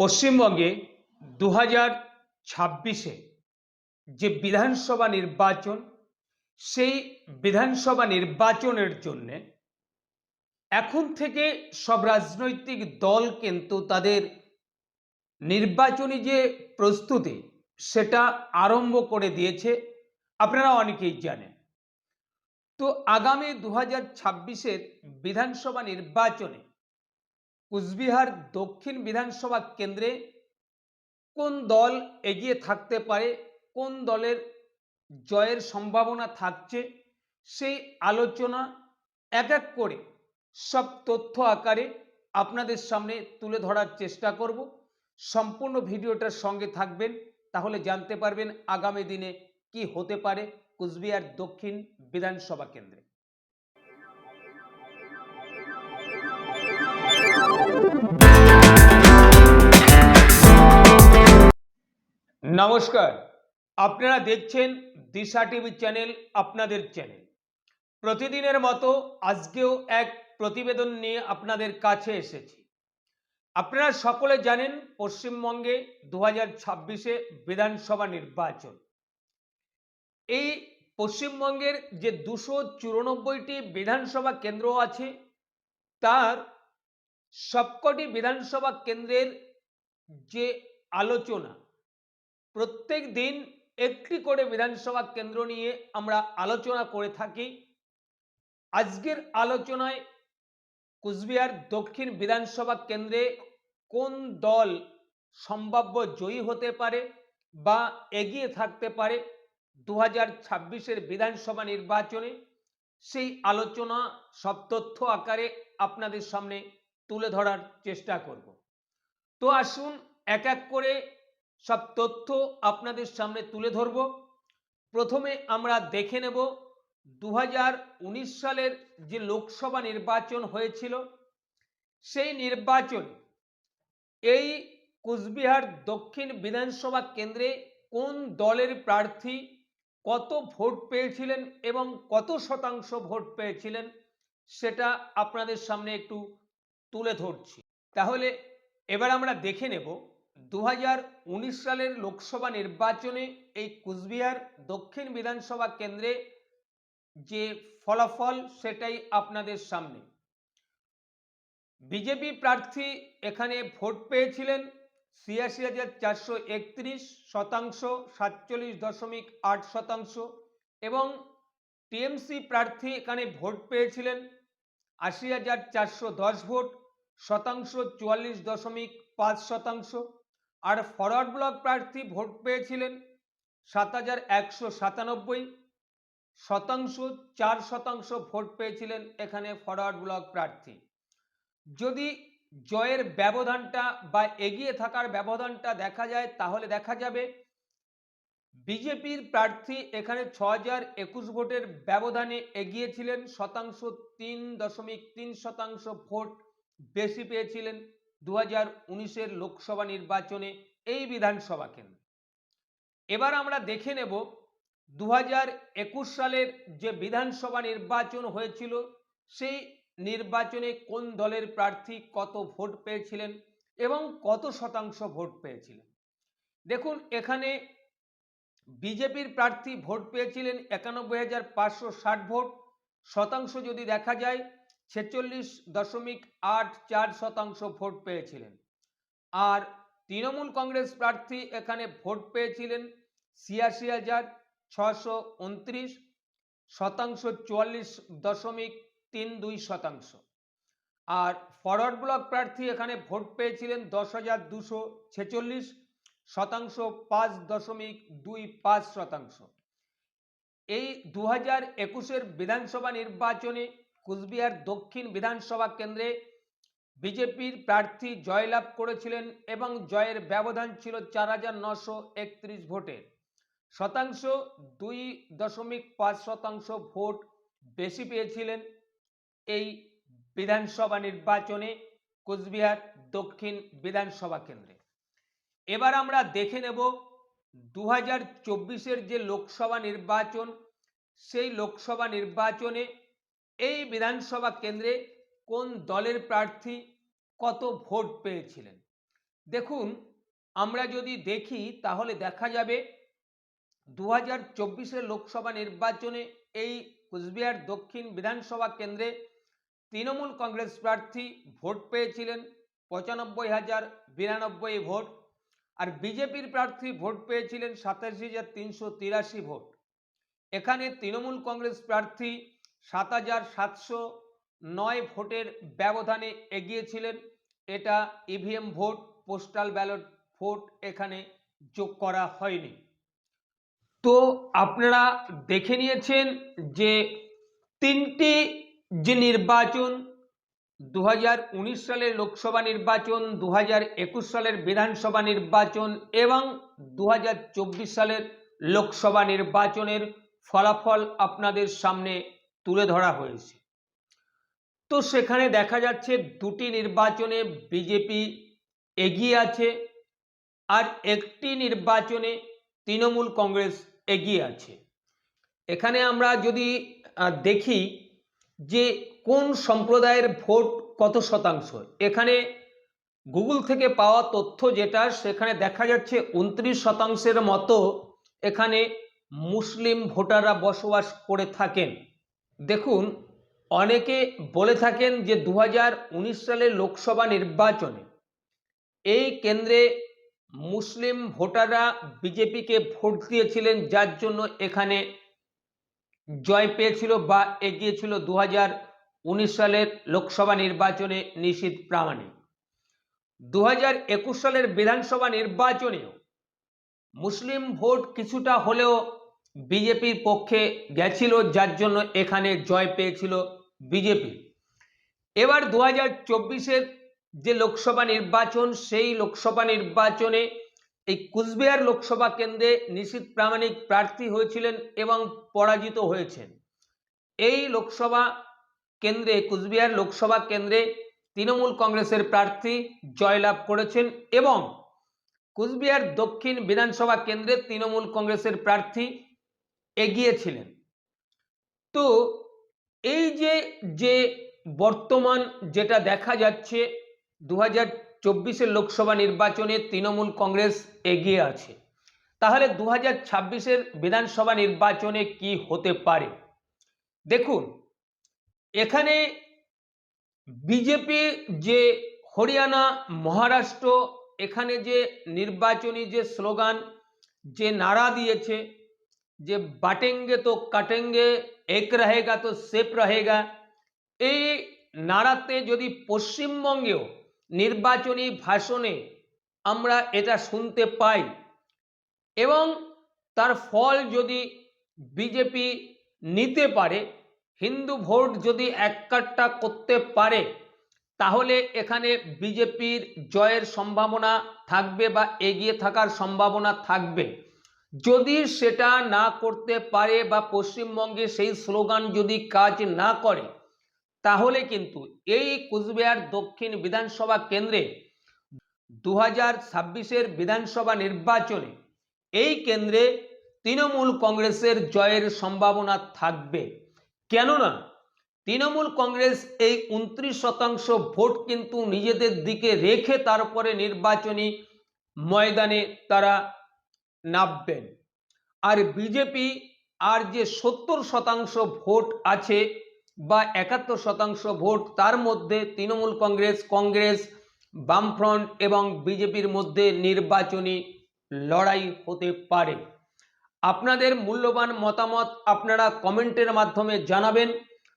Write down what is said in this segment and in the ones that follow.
পশ্চিমবঙ্গে দু হাজার ছাব্বিশে যে বিধানসভা নির্বাচন, সেই বিধানসভা নির্বাচনের জন্যে এখন থেকে সব রাজনৈতিক দল কিন্তু তাদের নির্বাচনী যে প্রস্তুতি, সেটা আরম্ভ করে দিয়েছে। আপনারা অনেকেই জানেন। তো আগামী দু হাজার বিধানসভা নির্বাচনে কুচবিহার দক্ষিণ বিধানসভা কেন্দ্রে কোন দল এগিয়ে থাকতে পারে, কোন দলের জয়ের সম্ভাবনা থাকছে, সেই আলোচনা এক এক করে সব তথ্য আকারে আপনাদের সামনে তুলে ধরার চেষ্টা করব। সম্পূর্ণ ভিডিওটার সঙ্গে থাকবেন, তাহলে জানতে পারবেন আগামী দিনে কি হতে পারে কুচবিহার দক্ষিণ বিধানসভা কেন্দ্রে। নমস্কার। আপনারা দেখছেন দিশা টিভি চ্যানেল, আপনাদের চ্যানেল। প্রতিদিনের মতো আজকেও এক প্রতিবেদন নিয়ে আপনাদের কাছে এসেছি। আপনারা সকলে জানেন পশ্চিমবঙ্গে দু হাজার ছাব্বিশে বিধানসভা নির্বাচন। এই পশ্চিমবঙ্গের যে দুশো চুরানব্বইটি বিধানসভা কেন্দ্র আছে, তার সবকটি বিধানসভা কেন্দ্রের যে আলোচনা প্রত্যেক দিন একটি করে বিধানসভা কেন্দ্র নিয়ে আমরা আলোচনা করে থাকি। আজকের আলোচনায় কুচবিহার দক্ষিণ বিধানসভা কেন্দ্রে কোন দল সম্ভাব্য জয়ী হতে পারে বা এগিয়ে থাকতে পারে দু হাজার বিধানসভা নির্বাচনে, সেই আলোচনা সব তথ্য আকারে আপনাদের সামনে তুলে ধরার চেষ্টা করব। তো আসুন এক এক করে সব তথ্য আপনাদের সামনে তুলে ধরব। প্রথমে আমরা দেখে নেব দু হাজার উনিশ সালের যে লোকসভা নির্বাচন হয়েছিল, সেই নির্বাচন এই কুচবিহার দক্ষিণ বিধানসভা কেন্দ্রে কোন দলের প্রার্থী কত ভোট পেয়েছিলেন এবং কত শতাংশ ভোট পেয়েছিলেন সেটা আপনাদের সামনে একটু তুলে ধরছি। তাহলে এবার আমরা দেখে নেব দু হাজার উনিশ সালের লোকসভা নির্বাচনে এই কুচবিহার দক্ষিণ বিধানসভা কেন্দ্রে যে ফলাফল সেটাই আপনাদের সামনে। বিজেপি প্রার্থী এখানে ভোট পেয়েছিলেন ছিয়াশি হাজার চারশো একত্রিশ শতাংশ, সাতচল্লিশ দশমিক আট শতাংশ এবং টিএমসি প্রার্থী এখানে ভোট পেয়েছিলেন আশি হাজার চারশো দশ ভোট, শতাংশ চুয়াল্লিশ দশমিক পাঁচ শতাংশ। আর ফরওয়ার্ড ব্লক প্রার্থী ভোট পেয়েছিলেন সাত হাজার একশো সাতানব্বই। শতাংশ, চার শতাংশ ভোট পেয়েছিলেন এখানে ফরওয়ার্ড ব্লক প্রার্থী। যদি জয়ের ব্যবধানটা বা এগিয়ে থাকার ব্যবধানটা দেখা যায়, তাহলে দেখা যাবে বিজেপির প্রার্থী এখানে ছ হাজার একুশ ভোটের ব্যবধানে এগিয়েছিলেন। শতাংশ, তিন দশমিক তিন শতাংশ ভোট বেশি পেয়েছিলেন। দু হাজার উনিশের লোকসভা নির্বাচনে এই বিধানসভা কেন্দ্র। এবার আমরা দেখে নেব দু একুশ সালের যে বিধানসভা নির্বাচন হয়েছিল, সেই নির্বাচনে কোন দলের প্রার্থী কত ভোট পেয়েছিলেন এবং কত শতাংশ ভোট পেয়েছিলেন? দেখুন, এখানে বিজেপির প্রার্থী ভোট পেয়েছিলেন একানব্বই হাজার পাঁচশো ষাট ভোট। শতাংশ যদি দেখা যায় ছেচল্লিশ দশমিক আট চার শতাংশ ভোট পেয়েছিলেন। আর তৃণমূল কংগ্রেস প্রার্থী এখানে ভোট পেয়েছিলেন ছিয়াশি হাজার ছশো উনত্রিশ শতাংশ চুয়াল্লিশ দশমিক তিন দুই শতাংশ। আর ফরওয়ার্ড ব্লক প্রার্থী এখানে ভোট পেয়েছিলেন দশ হাজার দুশো ছেচল্লিশ শতাংশ পাঁচ দশমিক দুই পাঁচ শতাংশ। এই দু হাজার একুশের বিধানসভা নির্বাচনে কুচবিহার দক্ষিণ বিধানসভা কেন্দ্রে বিজেপির প্রার্থী জয়লাভ করেছিলেন এবং জয়ের ব্যবধান ছিল চার হাজার নশো একত্রিশ ভোটের শতাংশ দুই দশমিক পাঁচ শতাংশ ভোট বেশি পেয়েছিলেন এই বিধানসভা নির্বাচনে কোচবিহার দক্ষিণ বিধানসভা কেন্দ্রে। এবার আমরা দেখে নেব দু হাজার যে লোকসভা নির্বাচন, সেই লোকসভা নির্বাচনে এই বিধানসভা কেন্দ্রে কোন দলের প্রার্থী কত ভোট পেয়েছিলেন? দেখুন, আমরা যদি দেখি, তাহলে দেখা যাবে দু হাজার লোকসভা নির্বাচনে এই কুচবিহার দক্ষিণ বিধানসভা কেন্দ্রে তৃণমূল কংগ্রেস প্রার্থী ভোট পেয়েছিলেন পঁচানব্বই হাজার বিরানব্বই ভোট আর বিজেপির প্রার্থী ভোট পেয়েছিলেন সাতাশি হাজার তিনশো তিরাশি ভোট। এখানে তৃণমূল কংগ্রেস প্রার্থী সাত হাজার সাতশো নয় ভোটের ব্যবধানে এগিয়েছিলেন। এটা EVM vote postal ballot vote এখানে যোগ করা হয়নি। তো আপনারা দেখে নিয়েছেন যে তিনটি যে নির্বাচন দু হাজার উনিশ সালের লোকসভা নির্বাচন দু হাজার একুশ সালের বিধানসভা নির্বাচন এবং দু হাজার চব্বিশ সালের লোকসভা নির্বাচনের ফলাফল আপনাদের সামনে তুলে ধরা হয়েছে। তো সেখানে দেখা যাচ্ছে দুটি নির্বাচনে বিজেপি এগিয়ে আছে আর একটি নির্বাচনে তৃণমূল কংগ্রেস এগিয়ে আছে। এখানে আমরা যদি দেখি যে কোন সম্প্রদায়ের ভোট কত শতাংশ। এখানে গুগল থেকে পাওয়া তথ্য যেটা, সেখানে দেখা যাচ্ছে উনত্রিশ শতাংশের মতো এখানে মুসলিম ভোটাররা বসবাস করে থাকেন। দেখুন, অনেকে বলে থাকেন যে দু হাজার উনিশ সালের লোকসভা নির্বাচনে এই কেন্দ্রে মুসলিম ভোটাররা বিজেপিকে ভোট দিয়েছিলেন, যার জন্য এখানে জয় পেয়েছিল বা এগিয়েছিল দু সালের লোকসভা নির্বাচনে নিশীত প্রামাণিক। দু সালের বিধানসভা নির্বাচনেও মুসলিম ভোট কিছুটা হলেও বিজেপির পক্ষে গেছিল, যার জন্য এখানে জয় পেয়েছিল বিজেপি। এবার দু হাজার চব্বিশের যে লোকসভা নির্বাচন, সেই লোকসভা নির্বাচনে এই কুচবিহার লোকসভা কেন্দ্রে নিশীত প্রামাণিক প্রার্থী হয়েছিলেন এবং পরাজিত হয়েছেন। এই লোকসভা কেন্দ্রে, কুচবিহার লোকসভা কেন্দ্রে তৃণমূল কংগ্রেসের প্রার্থী জয়লাভ করেছেন এবং কুচবিহার দক্ষিণ বিধানসভা কেন্দ্রে তৃণমূল কংগ্রেসের প্রার্থী এগিয়েছিলেন। তো এই যে যে বর্তমান যেটা দেখা যাচ্ছে দু হাজার চব্বিশের লোকসভা নির্বাচনে তৃণমূল কংগ্রেস এগিয়ে আছে। তাহলে দু হাজার ছাব্বিশের বিধানসভা নির্বাচনে কি হতে পারে? দেখুন, এখানে বিজেপি যে হরিয়ানা, মহারাষ্ট্র, এখানে যে নির্বাচনী যে স্লোগান, যে নারা দিয়েছে যে বাটেঙ্গে তো কাটেঙ্গে এক রহেগা তো সেফ রহেগা এই নাড়াতে যদি পশ্চিমবঙ্গেও নির্বাচনী ভাষণে আমরা এটা শুনতে পাই এবং তার ফল যদি বিজেপি নিতে পারে হিন্দু ভোট যদি এককাট্টা করতে পারে তাহলে এখানে বিজেপির জয়ের সম্ভাবনা থাকবে বা এগিয়ে থাকার সম্ভাবনা থাকবে যদি সেটা না করতে পারে বা পশ্চিমবঙ্গে সেই স্লোগান যদি কাজ না করে, তাহলে কিন্তু এই কুচবিহার দক্ষিণ বিধানসভা কেন্দ্রে দু হাজার ছাব্বিশের বিধানসভা নির্বাচনে এই কেন্দ্রে তৃণমূল কংগ্রেসের জয়ের সম্ভাবনা থাকবে। কেননা তৃণমূল কংগ্রেস এই উনত্রিশ শতাংশ ভোট কিন্তু নিজেদের দিকে রেখে তারপরে নির্বাচনী ময়দানে তারা নামবেন। আর বিজেপি, আর যে সত্তর শতাংশ ভোট আছে বা একাত্তর শতাংশ ভোট, তার মধ্যে তৃণমূল কংগ্রেস কংগ্রেস, বামফ্রন্ট এবং বিজেপির মধ্যে নির্বাচনী লড়াই হতে পারে। আপনাদের মূল্যবান মতামত আপনারা কমেন্টের মাধ্যমে জানাবেন।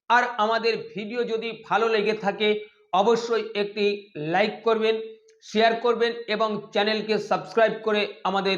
আর আমাদের ভিডিও যদি ভালো লেগে থাকে, অবশ্যই একটি লাইক করবেন, শেয়ার করবেন এবং চ্যানেলকে সাবস্ক্রাইব করে আমাদের